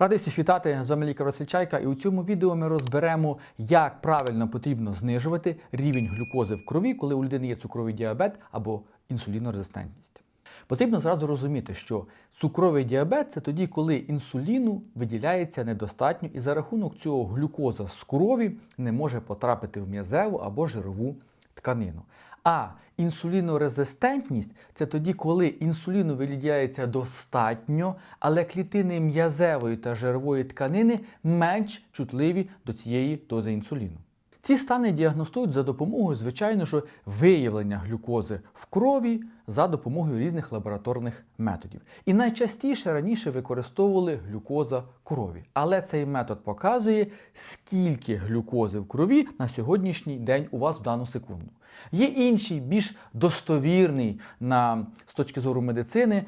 Радий всіх вітати, з вами лікар Василь Чайка, і у цьому відео ми розберемо, як правильно потрібно знижувати рівень глюкози в крові, коли у людини є цукровий діабет або інсулінорезистентність. Потрібно зразу розуміти, що цукровий діабет це тоді, коли інсуліну виділяється недостатньо, і за рахунок цього глюкоза з крові не може потрапити в м'язеву або жирову тканину. А інсулінорезистентність це тоді, коли інсуліну виділяється достатньо, але клітини м'язевої та жирової тканини менш чутливі до цієї дози інсуліну. Ці стани діагностують за допомогою, звичайно ж, виявлення глюкози в крові за допомогою різних лабораторних методів. І найчастіше раніше використовували глюкоза крові. Але цей метод показує, скільки глюкози в крові на сьогоднішній день у вас в дану секунду. Є інший, більш достовірний на, з точки зору медицини,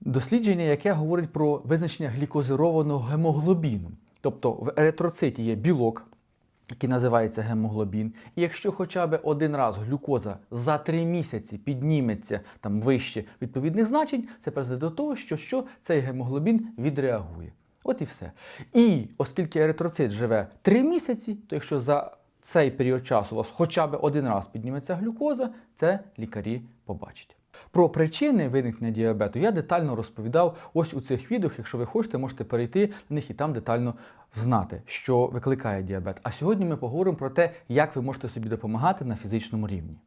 дослідження, яке говорить про визначення глікозированого гемоглобіну. Тобто в еритроциті є білок, який називається гемоглобін. І якщо хоча б один раз глюкоза за 3 місяці підніметься там вище відповідних значень, це призведе до того, що, що цей гемоглобін відреагує. От і все. І оскільки еритроцит живе 3 місяці, то якщо за цей період часу у вас хоча б один раз підніметься глюкоза, це лікарі побачать. Про причини виникнення діабету я детально розповідав ось у цих відео. Якщо ви хочете, можете перейти на них і там детально знати, що викликає діабет. А сьогодні ми поговоримо про те, як ви можете собі допомагати на фізичному рівні.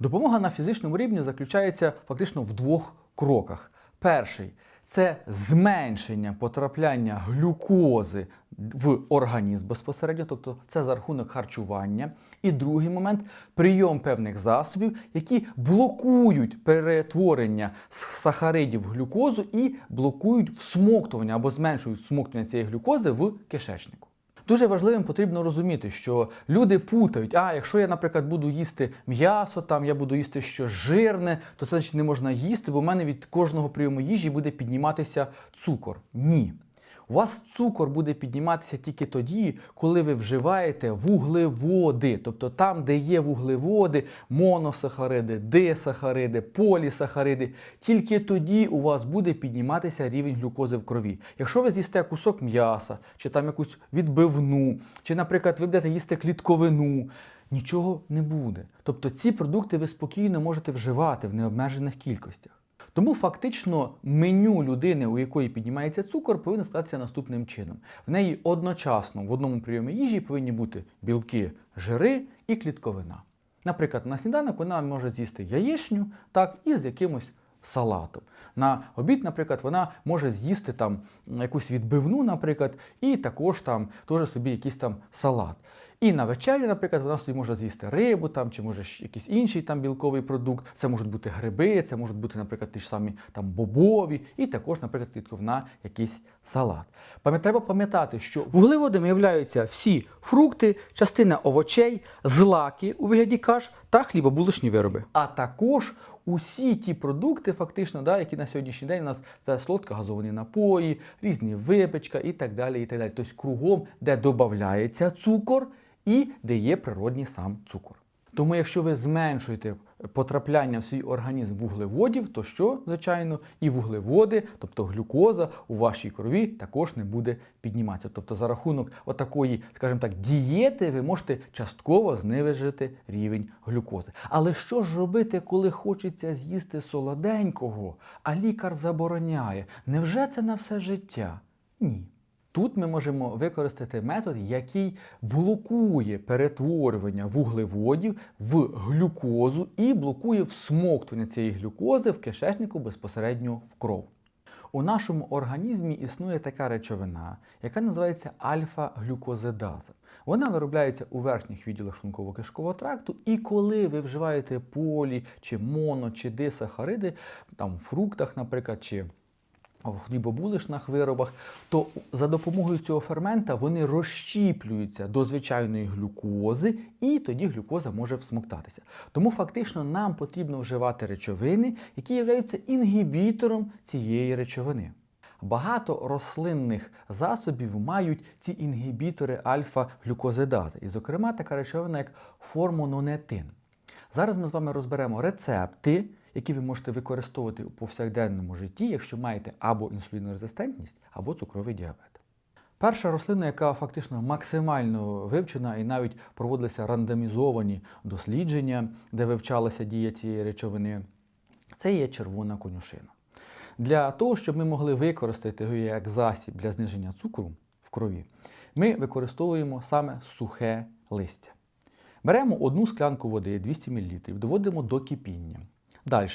Допомога на фізичному рівні заключається фактично в двох кроках. Перший це зменшення потрапляння глюкози в організм безпосередньо, тобто це за рахунок харчування. І другий момент прийом певних засобів, які блокують перетворення сахаридів в глюкозу і блокують всмоктування або зменшують всмоктування цієї глюкози в кишечнику. Дуже важливим потрібно розуміти, що люди путають, а якщо я, наприклад, буду їсти м'ясо, там я буду їсти щось жирне, то це значить не можна їсти, бо в мене від кожного прийому їжі буде підніматися цукор. Ні. У вас цукор буде підніматися тільки тоді, коли ви вживаєте вуглеводи. Тобто там, де є вуглеводи, моносахариди, дисахариди, полісахариди, тільки тоді у вас буде підніматися рівень глюкози в крові. Якщо ви з'їсте кусок м'яса, чи там якусь відбивну, чи, наприклад, ви будете їсти клітковину, нічого не буде. Тобто ці продукти ви спокійно можете вживати в необмежених кількостях. Тому фактично меню людини, у якої піднімається цукор, повинно складатися наступним чином. В неї одночасно в одному прийомі їжі повинні бути білки, жири і клітковина. Наприклад, на сніданок вона може з'їсти яєчню так, і з якимось салатом. На обід, наприклад, вона може з'їсти там якусь відбивну, наприклад, і також там теж собі якийсь там салат. І на вечерю, наприклад, вона собі може з'їсти рибу там, чи може якийсь інший там білковий продукт. Це можуть бути гриби, це можуть бути, наприклад, ті ж самі там бобові, і також, наприклад, клітковина якийсь салат. Треба пам'ятати, що вуглеводами являються всі фрукти, частина овочей, злаки у вигляді каш та хлібобулочні вироби. А також усі ті продукти, фактично, да, які на сьогоднішній день у нас це солодко газовані напої, різні випечка і так далі. і так далі. Тобто кругом, де додається цукор і де є природній сам цукор. Тому, якщо ви зменшуєте потрапляння в свій організм вуглеводів, то що, звичайно, і вуглеводи, тобто глюкоза у вашій крові також не буде підніматися. Тобто, за рахунок отакої, скажімо так, дієти ви можете частково знижити рівень глюкози. Але що ж робити, коли хочеться з'їсти солоденького, а лікар забороняє? Невже це на все життя? Ні. Тут ми можемо використати метод, який блокує перетворювання вуглеводів в глюкозу і блокує всмоктування цієї глюкози в кишечнику безпосередньо в кров. У нашому організмі існує така речовина, яка називається альфа-глюкозидаза. Вона виробляється у верхніх відділах шлунково-кишкового тракту, і коли ви вживаєте полі, чи моно, чи дисахариди, там в фруктах, наприклад, чи в хлібобулишних виробах, то за допомогою цього фермента вони розщіплюються до звичайної глюкози, і тоді глюкоза може всмоктатися. Тому фактично нам потрібно вживати речовини, які являються інгібітором цієї речовини. Багато рослинних засобів мають ці інгібітори альфа-глюкозидази. І, зокрема, така речовина, як формононетин. Зараз ми з вами розберемо рецепти, які ви можете використовувати у повсякденному житті, якщо маєте або інсулінорезистентність, або цукровий діабет. Перша рослина, яка фактично максимально вивчена і навіть проводилися рандомізовані дослідження, де вивчалася дія цієї речовини, це є червона конюшина. Для того, щоб ми могли використати його як засіб для зниження цукру в крові, ми використовуємо саме сухе листя. Беремо одну склянку води 200 мл, доводимо до кипіння. Далі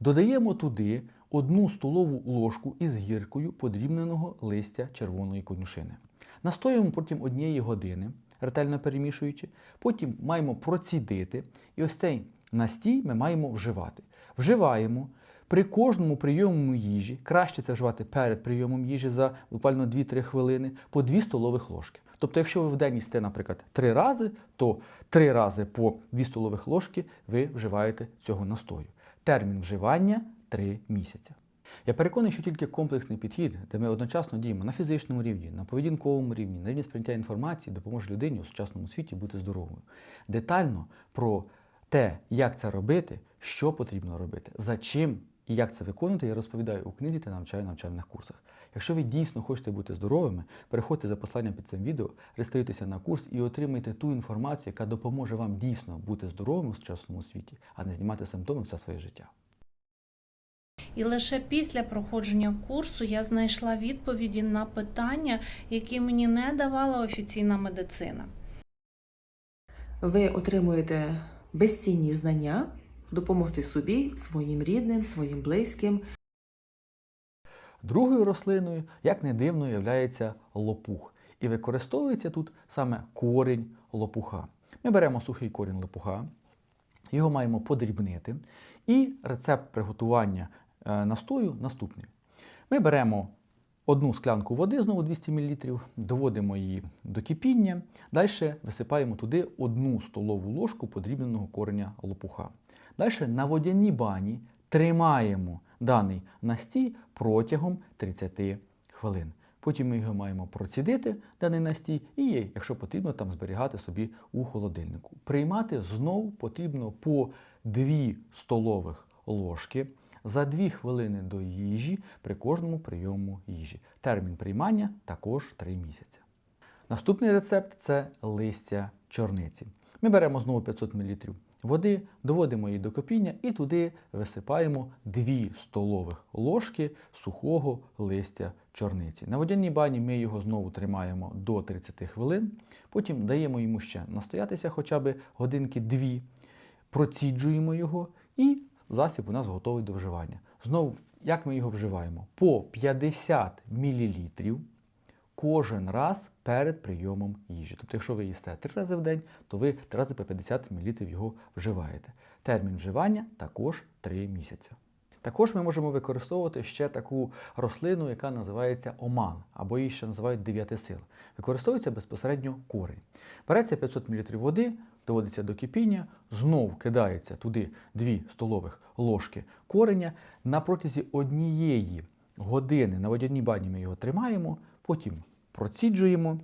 додаємо туди одну столову ложку із гіркою подрібненого листя червоної конюшини. Настоюємо протягом однієї години, ретельно перемішуючи, потім маємо процідити, і ось цей настій ми маємо вживати. Вживаємо при кожному прийому їжі, краще це вживати перед прийомом їжі за буквально 2-3 хвилини, по 2 столових ложки. Тобто, якщо ви в день їсте, наприклад, 3 рази, то 3 рази по 2 столових ложки ви вживаєте цього настою. Термін вживання 3 місяці. Я переконаний, що тільки комплексний підхід, де ми одночасно діємо на фізичному рівні, на поведінковому рівні, на рівні сприйняття інформації, допоможе людині у сучасному світі бути здоровою. Детально про те, як це робити, що потрібно робити, за чим і як це виконувати, я розповідаю у книзі та навчаю в навчальних курсах. Якщо ви дійсно хочете бути здоровими, переходьте за посланням під цим відео, реєструйтеся на курс і отримайте ту інформацію, яка допоможе вам дійсно бути здоровим у сучасному світі, а не знімати симптоми все своє життя. І лише після проходження курсу я знайшла відповіді на питання, які мені не давала офіційна медицина. ви отримуєте безцінні знання, допомогти собі, своїм рідним, своїм близьким. Другою рослиною, як не дивно, є лопух. І використовується тут саме корінь лопуха. Ми беремо сухий корінь лопуха, його маємо подрібнити. І рецепт приготування е, настою наступний. Ми беремо одну склянку води, знову 200 мл, доводимо її до кипіння, далі висипаємо туди одну столову ложку подрібненого кореня лопуха. Далі на водяній бані тримаємо даний настій протягом 30 хвилин. Потім ми його маємо процідити, даний настій, і, якщо потрібно, там зберігати собі у холодильнику. Приймати знову потрібно по 2 столових ложки за 2 хвилини до їжі при кожному прийому їжі. Термін приймання також 3 місяці. Наступний рецепт це листя чорниці. Ми беремо знову 500 мл води, доводимо її до кипіння і туди висипаємо 2 столових ложки сухого листя чорниці. На водяній бані ми його знову тримаємо до 30 хвилин, потім даємо йому ще настоятися хоча б годинки 2, проціджуємо його і засіб у нас готовий до вживання. Знову, як ми його вживаємо? По 50 мл кожен раз перед прийомом їжі. Тобто, якщо ви їсте 3 рази в день, то ви 3 рази по 50 мл його вживаєте. Термін вживання також 3 місяці. Також ми можемо використовувати ще таку рослину, яка називається оман, або її ще називають дев'ятисил. Використовується безпосередньо корінь. Береться 500 мл води, доводиться до кипіння, знов кидається туди 2 столових ложки кореня. На протязі однієї години на водяній бані ми його тримаємо, потім проціджуємо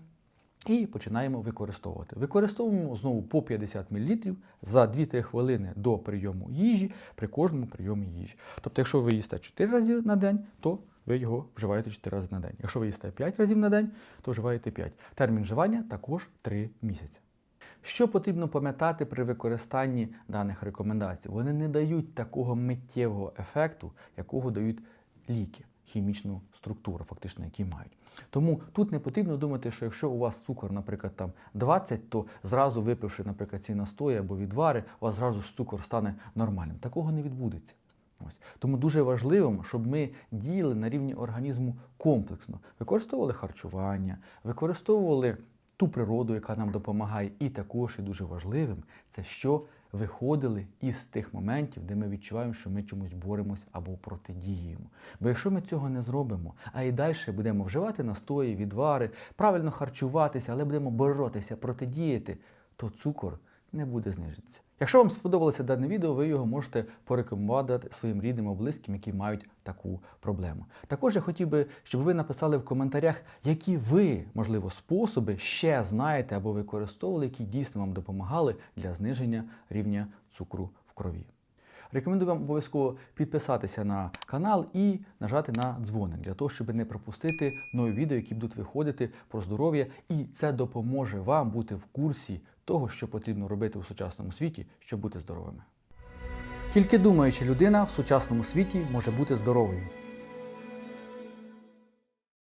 і починаємо використовувати. Використовуємо знову по 50 мл за 2-3 хвилини до прийому їжі при кожному прийомі їжі. Тобто, якщо ви їсте 4 рази на день, то ви його вживаєте 4 рази на день. Якщо ви їсте 5 разів на день, то вживаєте 5. Термін вживання також 3 місяці. Що потрібно пам'ятати при використанні даних рекомендацій? Вони не дають такого миттєвого ефекту, якого дають ліки, хімічну структуру, фактично, які мають. Тому тут не потрібно думати, що якщо у вас цукор, наприклад, там 20, то зразу випивши, наприклад, ці настої або відвари, у вас зразу цукор стане нормальним. Такого не відбудеться. Ось. Тому дуже важливим, щоб ми діяли на рівні організму комплексно, використовували харчування, використовували ту природу, яка нам допомагає, і також і дуже важливим, це що виходили із тих моментів, де ми відчуваємо, що ми чомусь боремось або протидіємо. Бо якщо ми цього не зробимо, а і далі будемо вживати настої, відвари, правильно харчуватися, але будемо боротися, протидіяти, то цукор не буде знижитися. Якщо вам сподобалося дане відео, ви його можете порекомендувати своїм рідним або близьким, які мають таку проблему. Також я хотів би, щоб ви написали в коментарях, які ви, можливо, способи ще знаєте або використовували, які дійсно вам допомагали для зниження рівня цукру в крові. Рекомендую вам обов'язково підписатися на канал і нажати на дзвоник для того, щоб не пропустити нові відео, які будуть виходити про здоров'я, і це допоможе вам бути в курсі того, що потрібно робити у сучасному світі, щоб бути здоровими. Тільки думаюча людина в сучасному світі може бути здоровою.